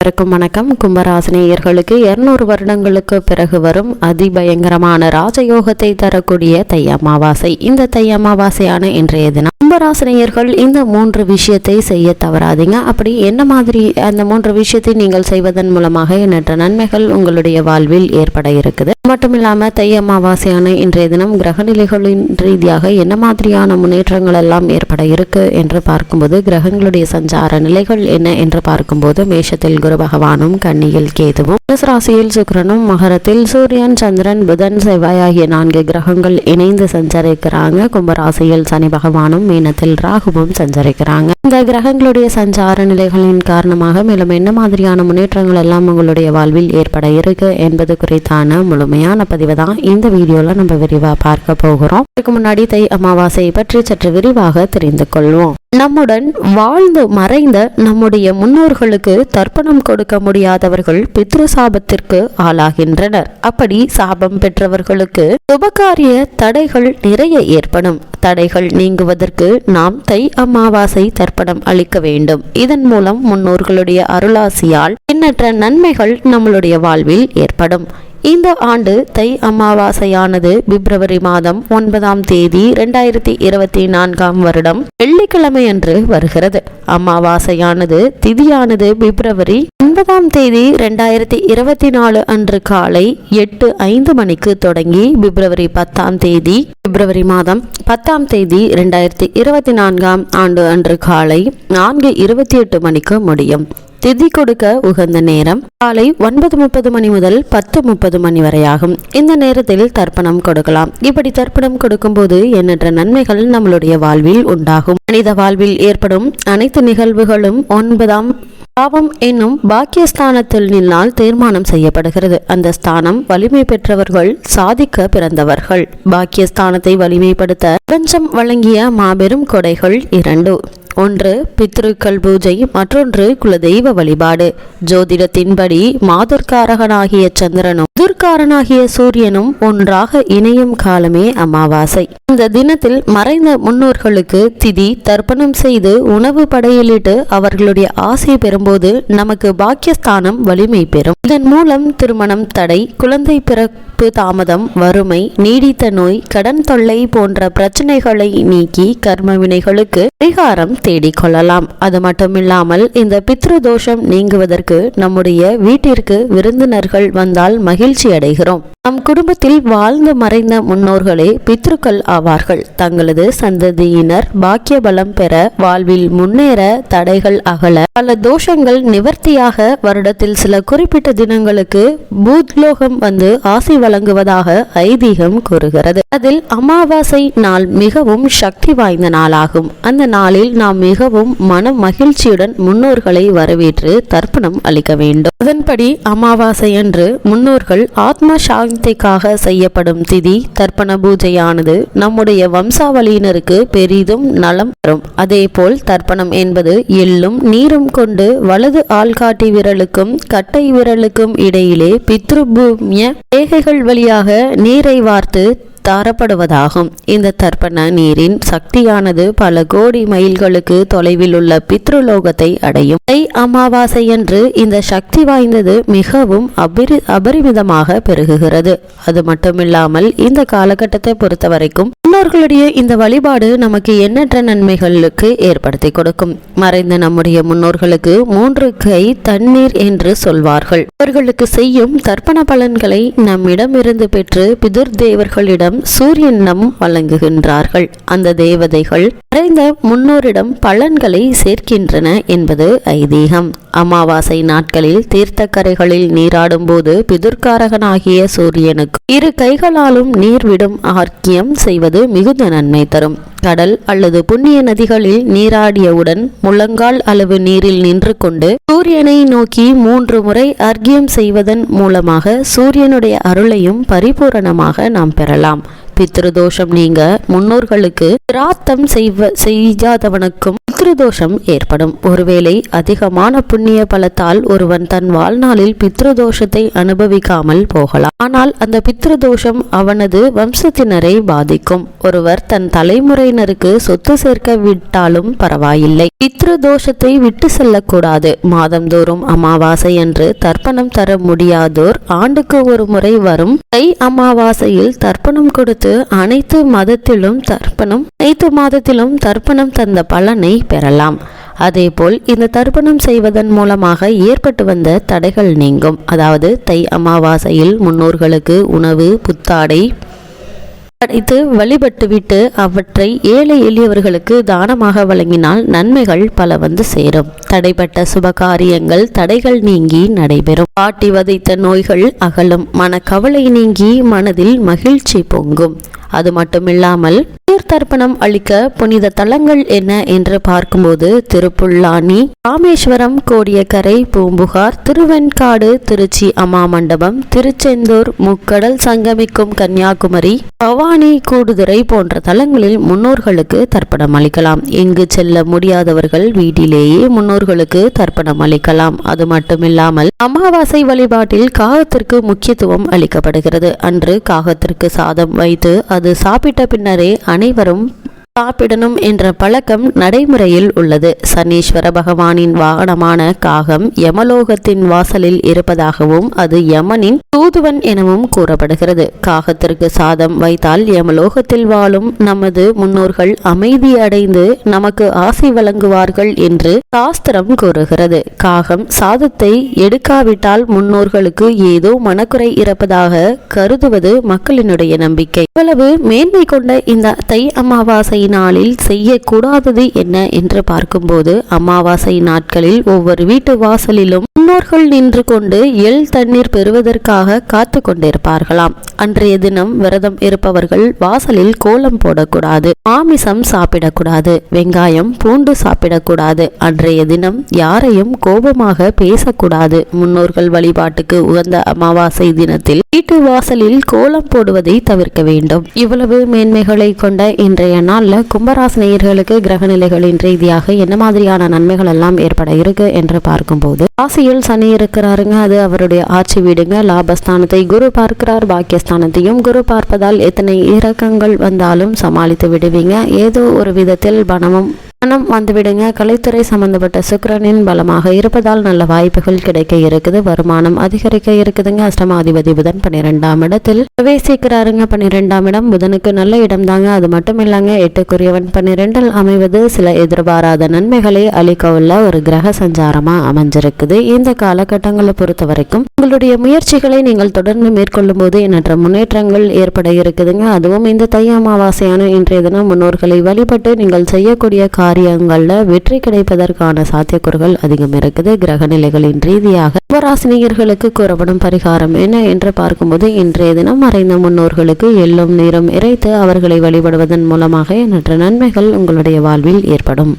அனைவருக்கும் வணக்கம். கும்பராசினியர்களுக்கு இருநூறு வருடங்களுக்கு பிறகு வரும் அதிபயங்கரமான ராஜயோகத்தை தரக்கூடிய தை அமாவாசை. இந்த தை அமாவாசையான இன்றைய தினம் கும்பராசினியர்கள் இந்த மூன்று விஷயத்தை செய்ய தவறாதீங்க. அப்படி என்ன மாதிரி அந்த மூன்று விஷயத்தை நீங்கள் செய்வதன் மூலமாக எண்ணற்ற நன்மைகள் உங்களுடைய வாழ்வில் ஏற்பட இருக்குது. மட்டும் தை அமாவாசையான இன்றைய தினம் கிரகநிலைகளின் ரீதியாக என்ன மாதிரியான முன்னேற்றங்கள் எல்லாம் ஏற்பட இருக்கு என்று பார்க்கும்போது கிரகங்களுடைய சஞ்சார நிலைகள் என்ன என்று பார்க்கும்போது மேஷத்தில் குரு பகவானும் கன்னியில் கேதுவும் ராசியில் சுக்கிரனும் மகரத்தில் சூரியன் சந்திரன் புதன் செவ்வாய் ஆகிய நான்கு கிரகங்கள் இணைந்து சஞ்சரிக்கிறாங்க. கும்பராசியில் சனி பகவானும் மீனத்தில் ராகுவும் சஞ்சரிக்கிறாங்க. இந்த கிரகங்களுடைய சஞ்சார நிலைகளின் காரணமாக மேலும் என்ன மாதிரியான முன்னேற்றங்கள் எல்லாம் உங்களுடைய வாழ்வில் ஏற்பட இருக்கு என்பது குறித்தான முழுமையான பதிவு தான் இந்த வீடியோல நம்ம விரிவா பார்க்க போகிறோம். இதுக்கு முன்னாடி தை அமாவாசையை பற்றி சற்று விரிவாக தெரிந்து கொள்வோம். நம்முடன் வாழ்ந்து மறைந்த நம்முடைய முன்னோர்களுக்கு தர்ப்பணம் கொடுக்க முடியாதவர்கள் பித்ரு சாபத்திற்கு ஆளாகின்றனர். அப்படி சாபம் பெற்றவர்களுக்கு சுபகாரிய தடைகள் நிறைய ஏற்படும். தடைகள் நீங்குவதற்கு நாம் தை அமாவாசை தர்ப்பணம் அளிக்க வேண்டும். இதன் மூலம் முன்னோர்களுடைய அருளாசியால் எண்ணற்ற நன்மைகள் நம்மளுடைய வாழ்வில் ஏற்படும். இந்த ஆண்டு தை அமாவாசையானது பிப்ரவரி மாதம் ஒன்பதாம் தேதி இரண்டாயிரத்தி இருபத்தி நான்காம் வருடம் வெள்ளிக்கிழமையன்று வருகிறது. அமாவாசையானது திதியானது பிப்ரவரி ஒன்பதாம் தேதி இரண்டாயிரத்தி இருபத்தி நாலு அன்று காலை எட்டு ஐந்து மணிக்கு தொடங்கி பிப்ரவரி பத்தாம் தேதி பிப்ரவரி மாதம் பத்தாம் தேதி இரண்டாயிரத்தி இருபத்தி நான்காம் ஆண்டு அன்று காலை நான்கு இருபத்தி எட்டு மணிக்கு முடியும். திதி கொடுக்க உகந்த நேரம் காலை ஒன்பது முப்பது மணி முதல் பத்து முப்பது மணி வரையாகும். இந்த நேரத்தில் தர்ப்பணம் கொடுக்கலாம். இப்படி தர்ப்பணம் கொடுக்கும்போது எண்ணற்ற நன்மைகள் நம்மளுடைய வாழ்வில் உண்டாகும். மனித வாழ்வில் ஏற்படும் அனைத்து நிகழ்வுகளும் ஒன்பதாம் பாவம் என்னும் பாக்கியஸ்தானத்தில் நின்னால் தீர்மானம் செய்யப்படுகிறது. அந்த ஸ்தானம் வலிமை பெற்றவர்கள் சாதிக்க பிறந்தவர்கள். பாக்கியஸ்தானத்தை வலிமைப்படுத்த பிரபஞ்சம் வழங்கிய மாபெரும் கொடைகள் இரண்டு. ஒன்று பித்ருக்கள் பூஜை மற்றொன்று குலதெய்வ வழிபாடு. ஜோதிடத்தின்படி மாதுர்காரகனாகிய சந்திரனும் துர்காரனாகிய சூரியனும் ஒன்றாக இணையும் காலமே அமாவாசை. இந்த தினத்தில் மறைந்த முன்னோர்களுக்கு திதி தர்ப்பணம் செய்து உணவு படையிலிட்டு அவர்களுடைய ஆசை பெறும்போது நமக்கு பாக்கியஸ்தானம் வலிமை பெறும். இதன் மூலம் திருமணம் தடை குழந்தை பிறப்பு தாமதம் வறுமை நீடித்த நோய் கடன் தொல்லை போன்ற பிரச்சனைகளை நீக்கி கர்ம வினைகளுக்கு பரிகாரம் தேடிக்கொள்ளலாம். அது மட்டுமில்லாமல் இந்த பித்ரு தோஷம் நீங்குவதற்கு நம்முடைய வீட்டிற்கு விருந்தினர்கள் வந்தால் மகிழ்ச்சி அடைகிறோம். நம் குடும்பத்தில் வாழ்ந்து மறைந்த முன்னோர்களே பித்ருக்கள் ஆவார்கள். தங்களது சந்ததியினர் பாக்கிய பலம் பெற வாழ்வில் முன்னேற தடைகள் அகல பல தோஷங்கள் நிவர்த்தியாக வருடத்தில் சில குறிப்பிட்ட தினங்களுக்கு பூத்லோகம் வந்து ஆசி வழங்குவதாக ஐதீகம் கூறுகிறது. அதில் அமாவாசை நாள் மிகவும் சக்தி வாய்ந்த நாளாகும். அந்த நாளில் நாம் மிகவும் மன மகிழ்ச்சியுடன் முன்னோர்களை வரவேற்று தர்ப்பணம் அளிக்க வேண்டும். அதன்படி அமாவாசை அன்று முன்னோர்கள் ஆத்ம சாந்திக்காக செய்யப்படும் திதி தர்ப்பண பூஜையானது நம்முடைய வம்சாவளியினருக்கு பெரிதும் நலம் தரும். அதேபோல் தர்ப்பணம் என்பது எள்ளும் நீரும் கொண்டு வலது ஆள்காட்டி விரலுக்கும் கட்டை விரலுக்கும் இடையிலே பித்ருபூமிய ரேகைகள் வழியாக நீரை வார்த்து தாரப்படுவதாகும். இந்த தர்ப்பண நீரின் சக்தியானது பல கோடி மைல்களுக்கு தொலைவில் உள்ள பித்ருலோகத்தை அடையும். தை அமாவாசையன்று இந்த சக்தி வாய்ந்தது மிகவும் அபரி அபரிமிதமாக பெருகுகிறது. அது மட்டுமில்லாமல் இந்த காலகட்டத்தை பொறுத்த வரைக்கும் முன்னோர்களுடைய இந்த வழிபாடு நமக்கு எண்ணற்ற நன்மைகளுக்கு ஏற்படுத்தி கொடுக்கும். மறைந்த நம்முடைய முன்னோர்களுக்கு மூன்று கை தண்ணீர் என்று சொல்வார்கள். அவர்களுக்கு செய்யும் தர்ப்பண பலன்களை நம்மிடமிருந்து பெற்று பிதுர் தேவர்களிடம் சூரியனம் வழங்குகின்றார்கள். அந்த தேவதைகள் மறைந்த முன்னோரிடம் பலன்களை சேர்க்கின்றன என்பது ஐதீகம். அமாவாசை நாட்களில் தீர்த்தக்கரைகளில் நீராடும் போது பிதுர்காரகனாகிய சூரியனுக்கு இரு கைகளாலும் நீர் விடும் ஆர்க்கியம் செய்வது மிகுந்த நன்மை தரும். கடல் அல்லது புண்ணிய நதிகளில் நீராடியவுடன் முழங்கால் அளவு நீரில் நின்று கொண்டு சூரியனை நோக்கி மூன்று முறை அர்க்கியம் செய்வதன் மூலமாக சூரியனுடைய அருளையும் பரிபூரணமாக நாம் பெறலாம். பித்ருதோஷம் நீங்க முன்னோர்களுக்கு பிராத்தம் செய்வ செய்யாதவனுக்கும் பித்ருதோஷம் ஏற்படும். ஒருவேளை அதிகமான புண்ணிய பலத்தால் ஒருவன் தன் வாழ்நாளில் பித்ருதோஷத்தை அனுபவிக்காமல் போகலாம். ஆனால் அந்த பித்ருதோஷம் அவனது வம்சத்தினரை பாதிக்கும். ஒருவர் தன் தலைமுறையினருக்கு சொத்து சேர்க்க விட்டாலும் பரவாயில்லை. பித்ருதோஷத்தை விட்டு செல்லக்கூடாது. மாதந்தோறும் அமாவாசை என்று தர்ப்பணம் தர முடியாதோர் ஆண்டுக்கு ஒரு முறை வரும். தை அமாவாசையில் தர்ப்பணம் கொடுத்து அனைத்து மதத்திலும் தர்ப்பணம் அனைத்து மாதத்திலும் தர்ப்பணம் தந்த பலனை பெறலாம். அதேபோல் இந்த தர்ப்பணம் செய்வதன் மூலமாக ஏற்பட்டு வந்த தடைகள் நீங்கும். அதாவது தை அமாவாசையில் முன்னோர்களுக்கு உணவு புத்தாடை இது வழிபட்டுவிட்டு அவற்றை ஏழை எளியவர்களுக்கு தானமாக வழங்கினால் நன்மைகள் பல வந்து சேரும். தடைப்பட்ட சுபகாரியங்கள் தடைகள் நீங்கி நடைபெறும். பாட்டி வதைத்த நோய்கள் அகலும். மனக்கவலை நீங்கி மனதில் மகிழ்ச்சி பொங்கும். அது மட்டுமில்லாமல் நீர் தர்ப்பணம் அளிக்க புனித தலங்கள் என்ன என்று பார்க்கும்போது திருப்புல்லானி ராமேஸ்வரம் கோடியக்கரை பூம்புகார் திருவெண்காடு திருச்சி அம்மா மண்டபம் திருச்செந்தூர் முக்கடல் சங்கமிக்கும் கன்னியாகுமரி பவானி கூடுதுறை போன்ற தலங்களில் முன்னோர்களுக்கு தர்ப்பணம் அளிக்கலாம். இங்கு செல்ல முடியாதவர்கள் வீட்டிலேயே முன்னோர்களுக்கு தர்ப்பணம் அளிக்கலாம். அது மட்டுமில்லாமல் அமாவாசை வழிபாட்டில் காகத்திற்கு முக்கியத்துவம் அளிக்கப்படுகிறது. அன்று காகத்திற்கு சாதம் வைத்து அது சாப்பிட்ட பின்னரே அனைவரும் சாப்பிடணும் என்ற பழக்கம் நடைமுறையில் உள்ளது. சனீஸ்வர பகவானின் வாகனமான காகம் யமலோகத்தின் வாசலில் இருப்பதாகவும் அது யமனின் தூதுவன் எனவும் கூறப்படுகிறது. காகத்திற்கு சாதம் வைத்தால் யமலோகத்தில் வாழும் நமது முன்னோர்கள் அமைதி அடைந்து நமக்கு ஆசை வழங்குவார்கள் என்று சாஸ்திரம் கூறுகிறது. காகம் சாதத்தை எடுக்காவிட்டால் முன்னோர்களுக்கு ஏதோ மனக்குறை இருப்பதாக கருதுவது மக்களினுடைய நம்பிக்கை. இவ்வளவு மேன்மை கொண்ட இந்த தை அமாவாசை நாளில் செய்யக்கூடாதது என்ன என்று பார்க்கும்போது அமாவாசை நாட்களில் ஒவ்வொரு வீட்டு வாசலிலும் முன்னோர்கள் நின்று கொண்டு எள் தண்ணீர் பெறுவதற்காக காத்து கொண்டிருப்பார்களாம். அன்றைய தினம் விரதம் இருப்பவர்கள் வாசலில் கோலம் போடக்கூடாது மாமிசம் சாப்பிடக்கூடாது வெங்காயம் பூண்டு சாப்பிடக்கூடாது. அன்றைய தினம் யாரையும் கோபமாக பேசக்கூடாது. முன்னோர்கள் வழிபாட்டுக்கு உகந்த அமாவாசை தினத்தில் வீட்டு வாசலில் கோலம் போடுவதை தவிர்க்க வேண்டும். இவ்வளவு மேன்மைகளை கொண்ட இன்றைய நாள்ல கும்பராசினியர்களுக்கு கிரக நிலைகளின் ரீதியாக என்ன மாதிரியான நன்மைகள் எல்லாம் ஏற்பட இருக்கு என்று பார்க்கும்போது ராசியில் சனி இருக்கிறாருங்க. அது அவருடைய ஆட்சி வீடுங்க. லாபஸ்தானத்தை குரு பார்க்கிறார். பாக்கியஸ்தானத்தையும் குரு பார்ப்பதால் எத்தனை இறக்கங்கள் வந்தாலும் சமாளித்து விடுவீங்க. ஏதோ ஒரு விதத்தில் பணமும் பணம் வந்துவிடுங்க. கலைத்துறை சம்பந்தப்பட்ட சுக்கரனின் பலமாக இருப்பதால் நல்ல வாய்ப்புகள் கிடைக்க இருக்குது. வருமானம் அதிகரிக்க இருக்குதுங்க. அஷ்டமாதிபதி புதன் பன்னிரெண்டாம் இடத்தில் பிரவேசிக்கிறாருங்க. பன்னிரெண்டாம் இடம் புதனுக்கு நல்ல இடம் தாங்க அது மட்டும் இல்லைங்க. எட்டுக்குரியவன் பன்னிரெண்டில் அமைவது சில எதிர்பாராத நன்மைகளை அளிக்க உள்ள ஒரு கிரக சஞ்சாரமா அமைஞ்சிருக்குது. இந்த காலகட்டங்களை பொறுத்த வரைக்கும் உங்களுடைய முயற்சிகளை நீங்கள் தொடர்ந்து மேற்கொள்ளும் போது எண்ணற்ற முன்னேற்றங்கள் ஏற்பட இருக்குதுங்க. அதுவும் இந்த தை அமாவாசையான இன்றைய தினம் முன்னோர்களை வழிபட்டு நீங்கள் செய்யக்கூடிய காரியங்களில் வெற்றி கிடைப்பதற்கான சாத்தியக்கூறுகள் அதிகம் இருக்குது. கிரக நிலைகளின் ரீதியாக கும்பராசினியர்களுக்கு கூறப்படும் பரிகாரம் என்ன என்று பார்க்கும்போது இன்றைய தினம் மறைந்த முன்னோர்களுக்கு எள்ளும் நீரும் இறைத்து அவர்களை வழிபடுவதன் மூலமாக எண்ணற்ற நன்மைகள் உங்களுடைய வாழ்வில் ஏற்படும்.